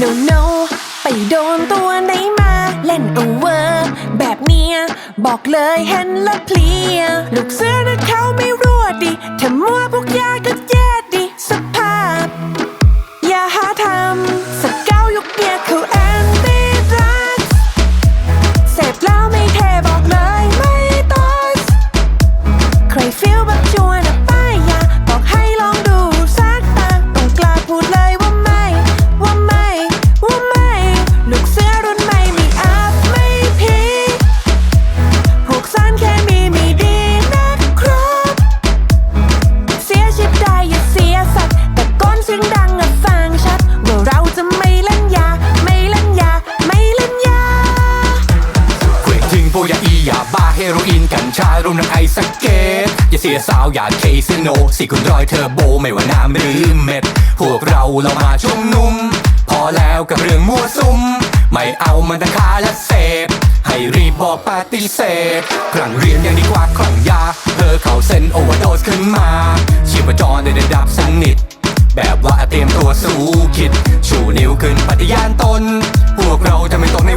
no no ไปโดนตัวไหนมา เล่นเอาเวอร์แบบเนี้ย บอกเลยเห็นแล้วเพลีย ลูกเสือนะเขาไม่รั่วดิถ้ามัวพวกยาก็ ยาอียาบ้าเฮโรอีนกัญชารวมทั้งไอสเกตอย่าเสียสาวอย่าเคซโนสี่คุณรอยเทอร์โบไม่ว่าน้ำหรือเม็ด พวกเราเรามาชุมนุม พอแล้วกับเรื่องมั่วซุม ไม่เอามันทั้งคาและเสพให้รีบบอกปฏิเสธครั้งเรียนยังดีกว่าครั้งยาเธอเขาเส้นโอเวอร์โดสขึ้นมาชีพจรได้ระดับสนิทแบบว่าเตรียมตัวสู้คิด ชูนิ้วขึ้นปฏิญาณตน พวกเราจะไม่ตกใน